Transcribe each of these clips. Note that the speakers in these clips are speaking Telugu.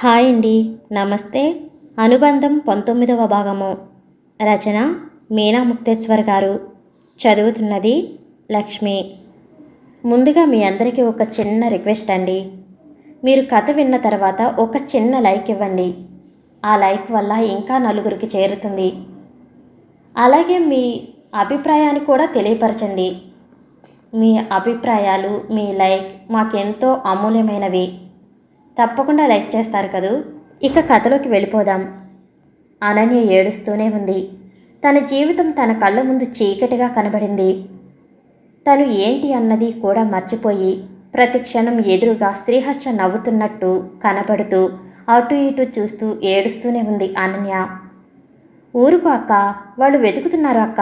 హాయ్ అండి. నమస్తే. అనుబంధం పంతొమ్మిదవ భాగము. రచన మీనా ముక్తేశ్వర్ గారు. చదువుతున్నది లక్ష్మి. ముందుగా మీ అందరికీ ఒక చిన్న రిక్వెస్ట్ అండి. మీరు కథ విన్న తర్వాత ఒక చిన్న లైక్ ఇవ్వండి. ఆ లైక్ వల్ల ఇంకా నలుగురికి చేరుతుంది. అలాగే మీ అభిప్రాయాన్ని కూడా తెలియపరచండి. మీ అభిప్రాయాలు మీ లైక్ మాకెంతో అమూల్యమైనవి. తప్పకుండా లైక్ చేస్తారు కదూ. ఇక కథలోకి వెళ్ళిపోదాం. అనన్య ఏడుస్తూనే ఉంది. తన జీవితం తన కళ్ళ ముందు చీకటిగా కనబడింది. తను ఏంటి అన్నది కూడా మర్చిపోయి ప్రతి క్షణం ఎదురుగా శ్రీహర్ష నవ్వుతున్నట్టు కనబడుతూ అటు ఇటు చూస్తూ ఏడుస్తూనే ఉంది అనన్య. ఊరుకు అక్క వాళ్ళు వెతుకుతున్నారు అక్క.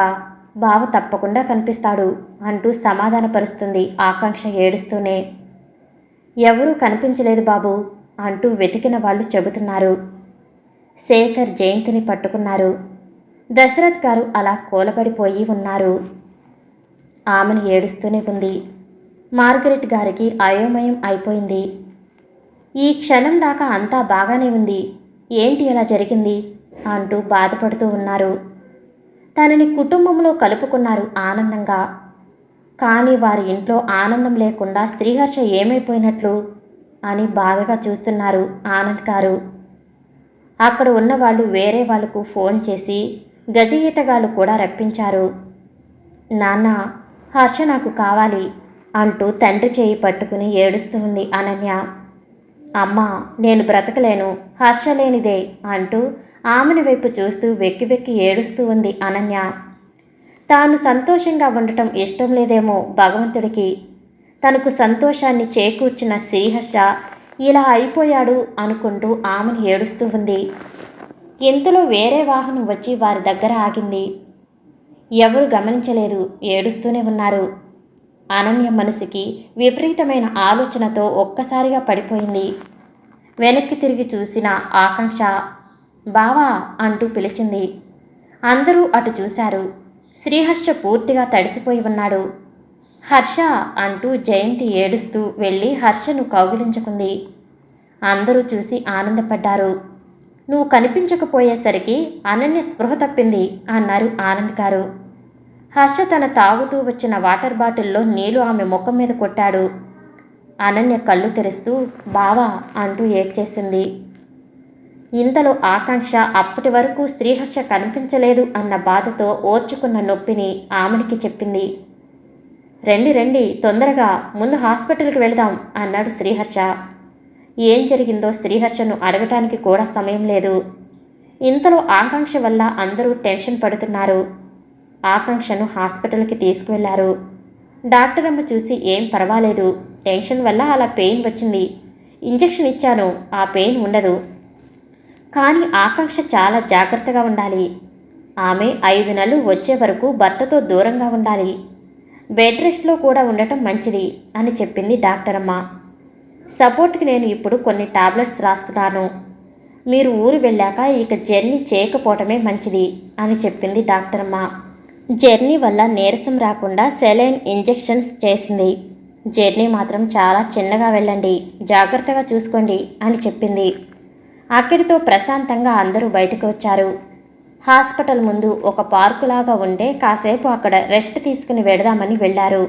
బావ తప్పకుండా కనిపిస్తాడు అంటూ సమాధానపరుస్తుంది ఆకాంక్ష ఏడుస్తూనే. ఎవరూ కనిపించలేదు బాబు అంటూ వెతికిన వాళ్ళు చెబుతున్నారు. శేఖర్ జయంతిని పట్టుకున్నారు. దశరథ్ గారు అలా కూలబడిపోయి ఉన్నారు. ఆమెను ఏడుస్తూనే ఉంది. మార్గరెట్ గారికి అయోమయం అయిపోయింది. ఈ క్షణం దాకా అంతా బాగానే ఉంది. ఏంటి ఇలా జరిగింది? అంటూ బాధపడుతూ ఉన్నారు. తనని కుటుంబంలో కలుపుకున్నారు ఆనందంగా. కానీ వారి ఇంట్లో ఆనందం లేకుండా స్త్రీహర్ష ఏమైపోయినట్లు? అని బాధగా చూస్తున్నారు ఆనంద్ గారు. అక్కడ ఉన్న వాళ్ళు వేరే వాళ్ళకు ఫోన్ చేసి గజయీతగాళ్ళు కూడా రప్పించారు. నాన్న హర్ష నాకు కావాలి అంటూ తండ్రి చేయి పట్టుకుని ఏడుస్తూ ఉంది అనన్య. అమ్మ నేను బ్రతకలేను హర్ష లేనిదే అంటూ ఆమెని వైపు చూస్తూ వెక్కి వెక్కి ఏడుస్తూ ఉంది అనన్య. తాను సంతోషంగా ఉండటం ఇష్టం లేదేమో భగవంతుడికి. తనకు సంతోషాన్ని చేకూర్చిన శ్రీహర్ష ఇలా అయిపోయాడు అనుకుంటూ ఆమెను ఏడుస్తూ ఉంది. ఇంతలో వేరే వాహనం వచ్చి వారి దగ్గర ఆగింది. ఎవరు గమనించలేదు ఏడుస్తూనే ఉన్నారు. అనన్య మనసుకి విపరీతమైన ఆలోచనతో ఒక్కసారిగా పడిపోయింది. వెనక్కి తిరిగి చూసిన ఆకాంక్ష బావా అంటూ పిలిచింది. అందరూ అటు చూశారు. శ్రీహర్ష పూర్తిగా తడిసిపోయి ఉన్నాడు. హర్ష అంటూ జయంతి ఏడుస్తూ వెళ్ళి హర్షను కౌగిలించుకుంది. అందరూ చూసి ఆనందపడ్డారు. నువ్వు కనిపించకపోయేసరికి అనన్య స్పృహ తప్పింది అన్నారు ఆనంద్ గారు. హర్ష తన తాగుతూ వచ్చిన వాటర్ బాటిల్లో నీళ్ళు ఆమె ముఖం మీద కొట్టాడు. అనన్య కళ్ళు తెరుస్తూ బావా అంటూ ఏడ్చేసింది. ఇంతలో ఆకాంక్ష అప్పటి వరకు శ్రీహర్ష కనిపించలేదు అన్న బాధతో ఓర్చుకున్న నొప్పిని ఆమెడికి చెప్పింది. రండి రండి తొందరగా ముందు హాస్పిటల్కి వెళదాం అన్నాడు శ్రీహర్ష ఏం జరిగిందో శ్రీహర్షను అడగటానికి కూడా సమయం లేదు. ఇంతలో ఆకాంక్ష వల్ల అందరూ టెన్షన్ పడుతున్నారు. ఆకాంక్షను హాస్పిటల్కి తీసుకువెళ్ళారు. డాక్టర్ అమ్మ చూసి ఏం పర్వాలేదు టెన్షన్ వల్ల అలా పెయిన్ వచ్చింది. ఇంజెక్షన్ ఇచ్చాను ఆ పెయిన్ ఉండదు. కానీ ఆకాంక్ష చాలా జాగ్రత్తగా ఉండాలి. ఆమె ఐదు నెలలు వచ్చే వరకు భర్తతో దూరంగా ఉండాలి. బెడ్ రెస్ట్లో కూడా ఉండటం మంచిది అని చెప్పింది డాక్టర్ అమ్మ సపోర్ట్కి నేను ఇప్పుడు కొన్ని టాబ్లెట్స్ రాస్తున్నాను. మీరు ఊరు వెళ్ళాక ఇక జర్నీ చేయకపోవటమే మంచిది అని చెప్పింది డాక్టర్ అమ్మ జర్నీ వల్ల నీరసం రాకుండా సెలైన్ ఇంజెక్షన్స్ చేసింది. జర్నీ మాత్రం చాలా చిన్నగా వెళ్ళండి. జాగ్రత్తగా చూసుకోండి అని చెప్పింది. అక్కడితో ప్రశాంతంగా అందరూ బయటకు వచ్చారు. హాస్పిటల్ ముందు ఒక పార్కులాగా ఉండే కాసేపు అక్కడ రెస్ట్ తీసుకుని వెడదామని వెళ్ళారు.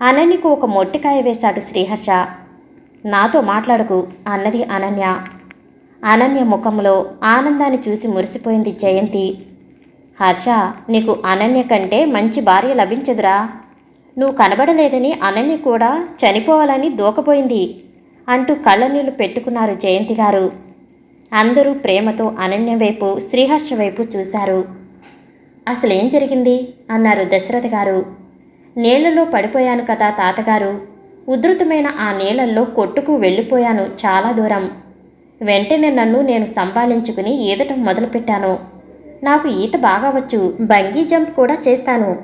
అనన్యకు ఒక మొట్టికాయ వేశాడు శ్రీహర్ష. నాతో మాట్లాడకు అన్నది అనన్య. అనన్య ముఖంలో ఆనందాన్ని చూసి మురిసిపోయింది జయంతి. హర్ష నీకు అనన్య కంటే మంచి భార్య లభించదురా. నువ్వు కనబడలేదని అనన్య కూడా చనిపోవాలని దూకపోయింది అంటూ కళ్ళనీళ్ళు పెట్టుకున్నారు జయంతి గారు. అందరూ ప్రేమతో అనన్య వైపు శ్రీహర్ష వైపు చూశారు. అసలేం జరిగింది? అన్నారు దశరథ గారు. నీళ్ళలో పడిపోయాను కదా తాతగారు. ఉధృతమైన ఆ నీళ్ళలో కొట్టుకు వెళ్ళిపోయాను చాలా దూరం. వెంటనే నన్ను నేను సంభాళించుకుని ఈదటం మొదలుపెట్టాను. నాకు ఈత బాగా వచ్చు బంగీ జంప్ కూడా చేస్తాను.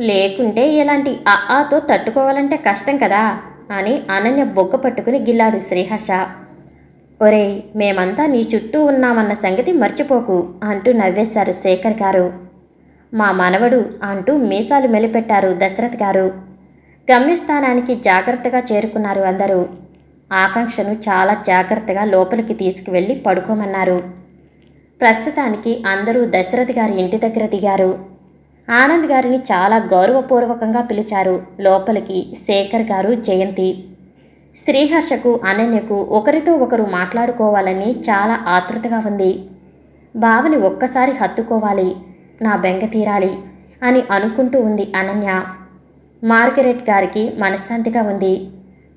లేకుంటే ఇలాంటి ఆతో తట్టుకోవాలంటే కష్టం కదా అని అనన్య బొగ్గ పట్టుకుని గిల్లాడు శ్రీహర్ష. ఒరేయ్ మేమంతా నీ చుట్టూ ఉన్నామన్న సంగతి మర్చిపోకు అంటూ నవ్వేశారు శేఖర్ గారు. మా మనవడు అంటూ మీసాలు మెలిపెట్టారు దశరథ్ గారు. గమ్యస్థానానికి జాగ్రత్తగా చేరుకున్నారు అందరూ. ఆకాంక్షను చాలా జాగ్రత్తగా లోపలికి తీసుకువెళ్ళి పడుకోమన్నారు. ప్రస్తుతానికి అందరూ దశరథ్ గారి ఇంటి దగ్గర దిగారు. ఆనంద్ గారిని చాలా గౌరవపూర్వకంగా పిలిచారు. లోపలికి శేఖర్ గారు జయంతి. శ్రీహర్షకు అనన్యకు ఒకరితో ఒకరు మాట్లాడుకోవాలని చాలా ఆతృతగా ఉంది. బావని ఒక్కసారి హత్తుకోవాలి. నా బెంగ తీరాలి అని అనుకుంటూ ఉంది అనన్య. మార్గరెట్ గారికి మనశ్శాంతిగా ఉంది.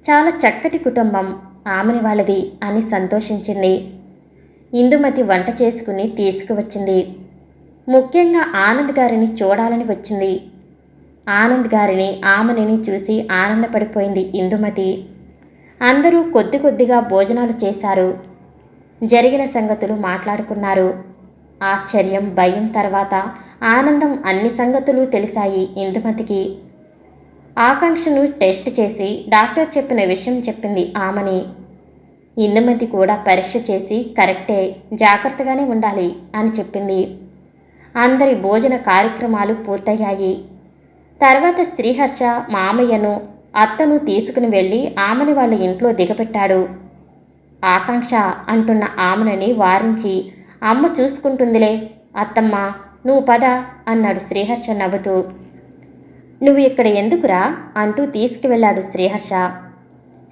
చాలా చక్కటి కుటుంబం ఆమెని వాళ్ళది అని సంతోషించింది. ఇందుమతి వంట చేసుకుని తీసుకువచ్చింది. ముఖ్యంగా ఆనంద్ గారిని చూడాలని వచ్చింది. ఆనంద్ గారిని ఆమెని చూసి ఆనందపడిపోయింది ఇందుమతి. అందరూ కొద్ది కొద్దిగా భోజనాలు చేశారు. జరిగిన సంగతులు మాట్లాడుకున్నారు. ఆశ్చర్యం భయం తర్వాత ఆనందం అన్ని సంగతులు తెలిసాయి ఇందుమతికి. ఆకాంక్షను టెస్ట్ చేసి డాక్టర్ చెప్పిన విషయం చెప్పింది ఆమెని. ఇందుమతి కూడా పరీక్ష చేసి కరెక్టే జాగ్రత్తగానే ఉండాలి అని చెప్పింది. అందరి భోజన కార్యక్రమాలు పూర్తయ్యాయి. తర్వాత శ్రీహర్ష మామయ్యను అత్తను తీసుకుని వెళ్ళి ఆమెని వాళ్ళ ఇంట్లో దిగపెట్టాడు ఆకాంక్ష అంటున్న ఆమెనని వారించి అమ్మ చూసుకుంటుందిలే అత్తమ్మ నువ్వు పద అన్నాడు శ్రీహర్ష నవ్వుతూ. నువ్వు ఇక్కడ ఎందుకురా? అంటూ తీసుకువెళ్ళాడు శ్రీహర్ష.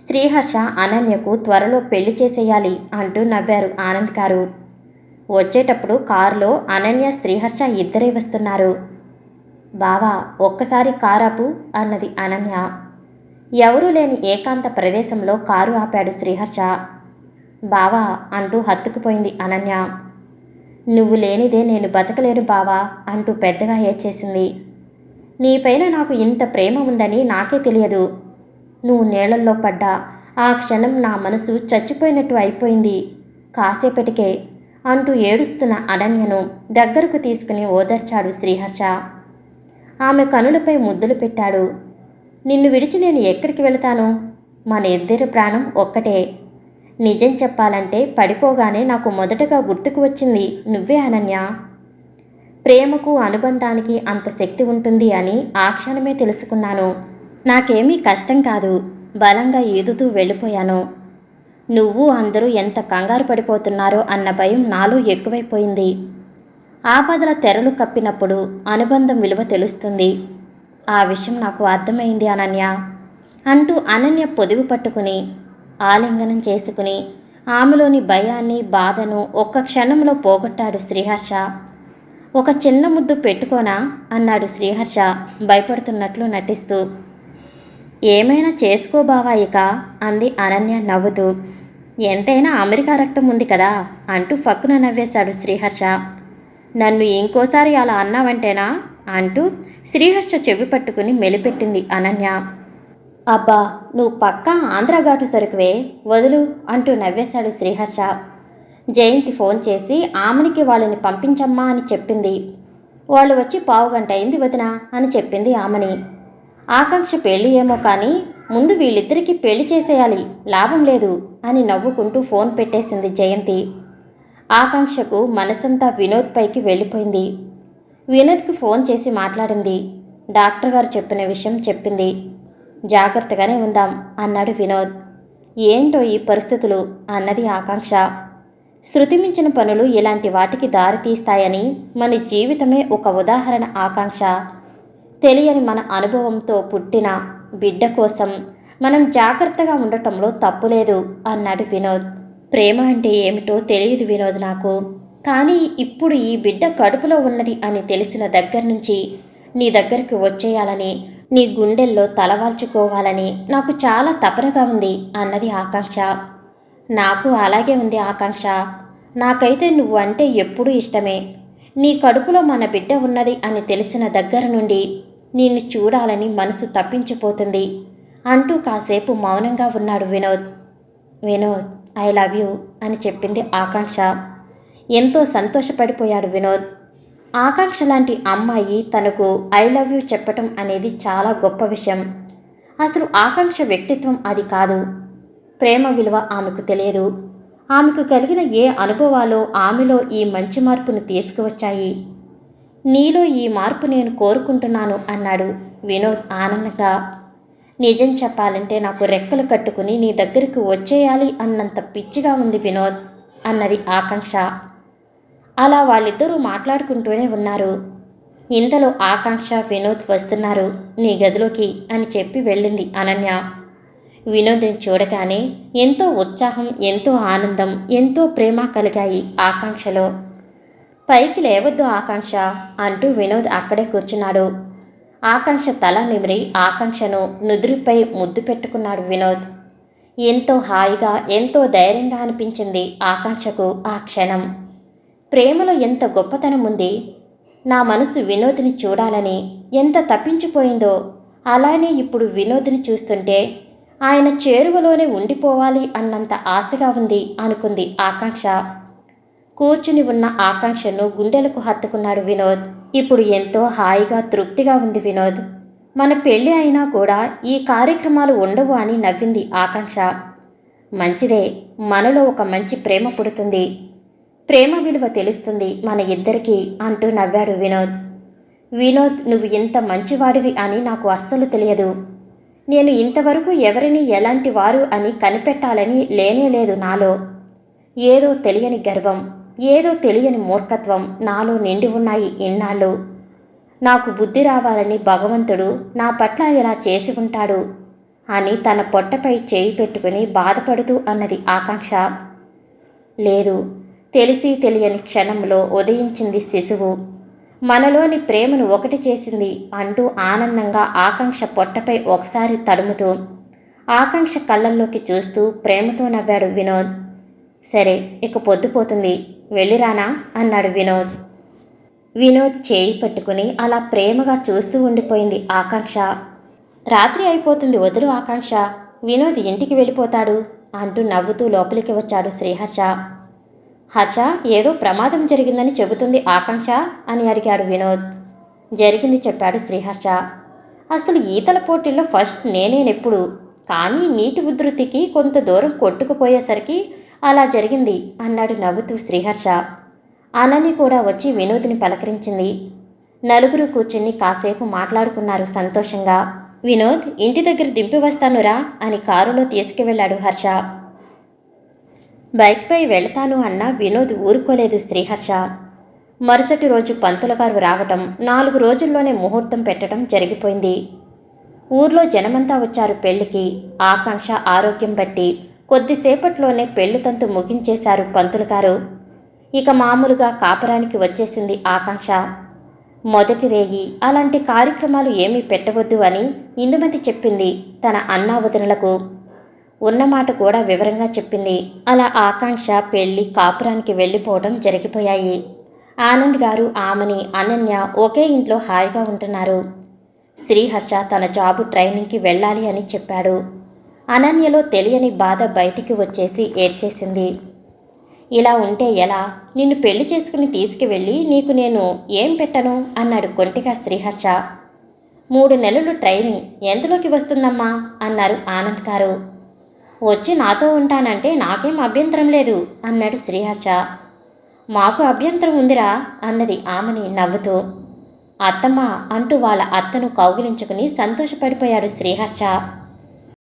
శ్రీహర్ష అనన్యకు త్వరలో పెళ్ళి చేసేయాలి అంటూ నవ్వారు ఆనంద్ గారు. వచ్చేటప్పుడు కారులో అనన్య శ్రీహర్ష ఇద్దరే వస్తున్నారు. బావా ఒక్కసారి కారాపు అన్నది అనన్య. ఎవరూ లేని ఏకాంత ప్రదేశంలో కారు ఆపాడు శ్రీహర్ష. బావా అంటూ హత్తుకుపోయింది అనన్య. నువ్వు లేనిదే నేను బతకలేను బావా అంటూ పెద్దగా ఏడ్చేసింది. నీపైన నాకు ఇంత ప్రేమ ఉందని నాకే తెలియదు. నువ్వు నీళ్ళల్లో పడ్డా ఆ క్షణం నా మనసు చచ్చిపోయినట్టు అయిపోయింది. కాసేపటికే అంటూ ఏడుస్తున్న అనన్యను దగ్గరకు తీసుకుని ఓదార్చాడు శ్రీహర్ష. ఆమె కనులపై ముద్దులు పెట్టాడు. నిన్ను విడిచి నేను ఎక్కడికి వెళతాను? మన ఇద్దరి ప్రాణం ఒక్కటే. నిజం చెప్పాలంటే పడిపోగానే నాకు మొదటగా గుర్తుకు వచ్చింది నువ్వే అనన్య. ప్రేమకు అనుబంధానికి అంత శక్తి ఉంటుంది అని ఆ క్షణమే తెలుసుకున్నాను. నాకేమీ కష్టం కాదు. బలంగా ఈదుతూ వెళ్ళిపోయాను. నువ్వు అందరూ ఎంత కంగారు పడిపోతున్నారో అన్న భయం నాలో ఎక్కువైపోయింది. ఆపదల తెరలు కప్పినప్పుడు అనుబంధం విలువ తెలుస్తుంది. ఆ విషయం నాకు అర్థమైంది అనన్య. అంటూ అనన్య పొదుగు పట్టుకుని ఆలింగనం చేసుకుని ఆమెలోని భయాన్ని బాధను ఒక్క క్షణంలో పోగొట్టాడు శ్రీహర్ష. ఒక చిన్న ముద్దు పెట్టుకోనా? అన్నాడు శ్రీహర్ష భయపడుతున్నట్లు నటిస్తూ. ఏమైనా చేసుకోబావా ఇక అంది అనన్య నవ్వుతూ. ఎంతైనా అమెరికా రక్తం ఉంది కదా అంటూ ఫక్కున నవ్వేశాడు శ్రీహర్ష. నన్ను ఇంకోసారి అలా అన్నావంటేనా? అంటూ శ్రీహర్ష చెవి పట్టుకుని మెలిపెట్టింది అనన్య. అబ్బా నువ్వు పక్కా ఆంధ్రఘాటు సరుకువే? వదులు అంటూ నవ్వేశాడు శ్రీహర్ష. జయంతి ఫోన్ చేసి ఆమెనికి వాళ్ళని పంపించమ్మా అని చెప్పింది. వాళ్ళు వచ్చి పావుగంట అయింది వదిన అని చెప్పింది ఆమెని. ఆకాంక్ష పెళ్ళి ఏమో కానీ ముందు వీళ్ళిద్దరికీ పెళ్ళి చేసేయాలి లాభం లేదు అని నవ్వుకుంటూ ఫోన్ పెట్టేసింది జయంతి. ఆకాంక్షకు మనసంతా వినోద్ పైకి వెళ్ళిపోయింది. వినోద్కి ఫోన్ చేసి మాట్లాడింది. డాక్టర్ గారు చెప్పిన విషయం చెప్పింది. జాగ్రత్తగానే ఉందాం అన్నాడు వినోద్. ఏంటో ఈ పరిస్థితులు అన్నది ఆకాంక్ష. శృతిమించిన పనులు ఇలాంటి వాటికి దారి తీస్తాయని మన జీవితమే ఒక ఉదాహరణ ఆకాంక్ష. తెలియని మన అనుభవంతో పుట్టిన బిడ్డ కోసం మనం జాగ్రత్తగా ఉండటంలో తప్పులేదు అన్నాడు వినోద్. ప్రేమ అంటే ఏమిటో తెలియదు వినోద్ నాకు. కానీ ఇప్పుడు ఈ బిడ్డ కడుపులో ఉన్నది అని తెలిసిన దగ్గర నుంచి నీ దగ్గరికి వచ్చేయాలని నీ గుండెల్లో తలవాల్చుకోవాలని నాకు చాలా తపనగా ఉంది అన్నది ఆకాంక్ష. నాకు అలాగే ఉంది ఆకాంక్ష. నాకైతే నువ్వు అంటే ఎప్పుడూ ఇష్టమే. నీ కడుపులో మన బిడ్డ ఉన్నది అని తెలిసిన దగ్గర నుండి నిన్ను చూడాలని మనసు తప్పించిపోతుంది అంటూ కాసేపు మౌనంగా ఉన్నాడు Vinod. Vinod I love you అని చెప్పింది ఆకాంక్ష. ఎంతో సంతోషపడిపోయాడు వినోద్. ఆకాంక్ష లాంటి అమ్మాయి తనకు ఐ లవ్ యూ చెప్పటం అనేది చాలా గొప్ప విషయం. అసలు ఆకాంక్ష వ్యక్తిత్వం అది కాదు. ప్రేమ విలువ ఆమెకు తెలియదు. ఆమెకు కలిగిన ఏ అనుభవాలో ఆమెలో ఈ మంచి మార్పును తీసుకువచ్చాయి. నీలో ఈ మార్పు నేను కోరుకుంటున్నాను అన్నాడు వినోద్ ఆనందంగా. నిజం చెప్పాలంటే నాకు రెక్కలు కట్టుకుని నీ దగ్గరికి వచ్చేయాలి అన్నంత పిచ్చిగా ఉంది వినోద్ అన్నది ఆకాంక్ష. అలా వాళ్ళిద్దరూ మాట్లాడుకుంటూనే ఉన్నారు. ఇంతలో ఆకాంక్ష వినోద్ వస్తున్నారు. నీ గదిలోకి అని చెప్పి వెళ్ళింది అనన్య. వినోద్ని చూడగానే ఎంతో ఉత్సాహం ఎంతో ఆనందం ఎంతో ప్రేమ కలిగాయి ఆకాంక్షలో. పైకి లేవద్దు ఆకాంక్ష అంటూ వినోద్ అక్కడే కూర్చున్నాడు. ఆకాంక్ష తల నిమిరి ఆకాంక్షను నుదురుపై ముద్దు పెట్టుకున్నాడు వినోద్. ఎంతో హాయిగా ఎంతో ధైర్యంగా అనిపించింది ఆకాంక్షకు ఆ క్షణం. ప్రేమలో ఎంత గొప్పతనం ఉంది? నా మనసు వినోద్ని చూడాలని ఎంత తప్పించిపోయిందో. అలానే ఇప్పుడు వినోద్ని చూస్తుంటే ఆయన చేరువలోనే ఉండిపోవాలి అన్నంత ఆశగా ఉంది అనుకుంది ఆకాంక్ష. కూర్చుని ఉన్న ఆకాంక్షను గుండెలకు హత్తుకున్నాడు వినోద్. ఇప్పుడు ఎంతో హాయిగా తృప్తిగా ఉంది వినోద్. మన పెళ్ళి అయినా కూడా ఈ కార్యక్రమాలు ఉండవు అని నవ్వింది ఆకాంక్ష. మంచిదే మనలో ఒక మంచి ప్రేమ పుడుతుంది. ప్రేమ విలువ తెలుస్తుంది మన ఇద్దరికీ అంటూ నవ్వాడు వినోద్. వినోద్ నువ్వు ఇంత మంచివాడివి అని నాకు అస్సలు తెలియదు. నేను ఇంతవరకు ఎవరిని ఎలాంటి వారు అని కనిపెట్టాలని లేనే లేదు నాలో. ఏదో తెలియని గర్వం ఏదో తెలియని మూర్ఖత్వం నాలో నిండి ఉన్నాయి ఇన్నాళ్ళు. నాకు బుద్ధి రావాలని భగవంతుడు నా పట్ల ఇలా చేసి ఉంటాడు అని తన పొట్టపై చేయి పెట్టుకుని బాధపడుతూ అన్నది ఆకాంక్ష. లేదు తెలిసి తెలియని క్షణంలో ఉదయించింది శిశువు. మనలోని ప్రేమను ఒకటి చేసింది అంటూ ఆనందంగా ఆకాంక్ష పొట్టపై ఒకసారి తడుముతూ ఆకాంక్ష కళ్ళల్లోకి చూస్తూ ప్రేమతో నవ్వాడు వినోద్. సరే ఇక పొద్దుపోతుంది వెళ్ళిరానా? అన్నాడు వినోద్. వినోద్ చేయి పట్టుకుని అలా ప్రేమగా చూస్తూ ఉండిపోయింది ఆకాంక్ష. రాత్రి అయిపోతుంది వదులు ఆకాంక్ష. వినోద్ ఇంటికి వెళ్ళిపోతాడు అంటూ నవ్వుతూ లోపలికి వచ్చాడు శ్రీహర్ష. హర్ష ఏదో ప్రమాదం జరిగిందని చెబుతుంది ఆకాంక్ష అని అడిగాడు వినోద్. జరిగింది చెప్పాడు శ్రీహర్ష. అసలు ఈతల పోటీల్లో ఫస్ట్ నేనేనెప్పుడు? కానీ నీటి ఉధృతికి కొంత దూరం కొట్టుకుపోయేసరికి అలా జరిగింది అన్నాడు నవ్వుతూ శ్రీహర్ష. అనని కూడా వచ్చి వినోద్ని పలకరించింది. నలుగురు కూర్చుని కాసేపు మాట్లాడుకున్నారు సంతోషంగా. వినోద్ ఇంటి దగ్గర దింపి వస్తానురా అని కారులో తీసుకువెళ్ళాడు హర్ష. బైక్పై వెళతాను అన్న వినోద్ ఊరుకోలేదు శ్రీహర్ష. మరుసటి రోజు పంతుల గారు రావటం నాలుగు రోజుల్లోనే ముహూర్తం పెట్టడం జరిగిపోయింది. ఊర్లో జనమంతా వచ్చారు పెళ్ళికి ఆకాంక్ష ఆరోగ్యం బట్టి కొద్దిసేపట్లోనే పెళ్ళి తంతు ముగించేశారు పంతులు గారు ఇక మామూలుగా కాపురానికి వచ్చేసింది ఆకాంక్ష. మొదటి రేయి అలాంటి కార్యక్రమాలు ఏమీ పెట్టవద్దు అని ఇందుమతి చెప్పింది తన అన్నా వదినలకు ఉన్నమాట కూడా వివరంగా చెప్పింది. అలా ఆకాంక్ష పెళ్ళి కాపురానికి వెళ్ళిపోవడం జరిగిపోయాయి. ఆనంద్ గారు ఆమెని అనన్య ఒకే ఇంట్లో హాయిగా ఉంటున్నారు. శ్రీహర్ష తన జాబు ట్రైనింగ్కి వెళ్ళాలి అని చెప్పాడు. అనన్యలో తెలియని బాధ బయటికి వచ్చేసి ఏడ్చేసింది. ఇలా ఉంటే ఎలా? నిన్ను పెళ్ళి చేసుకుని తీసుకువెళ్ళి నీకు నేను ఏం పెట్టను? అన్నాడు కొంటిగా శ్రీహర్ష. మూడు నెలలు ట్రైనింగ్ ఎంతలోకి వస్తుందమ్మా? అన్నారు ఆనంద్ గారు. వచ్చి నాతో ఉంటానంటే నాకేం అభ్యంతరం లేదు అన్నాడు శ్రీహర్ష. మాకు అభ్యంతరం ఉందిరా అన్నది ఆమెని నవ్వుతూ. అత్తమ్మ అంటూ వాళ్ళ అత్తను కౌగిలించుకుని సంతోషపడిపోయాడు శ్రీహర్ష.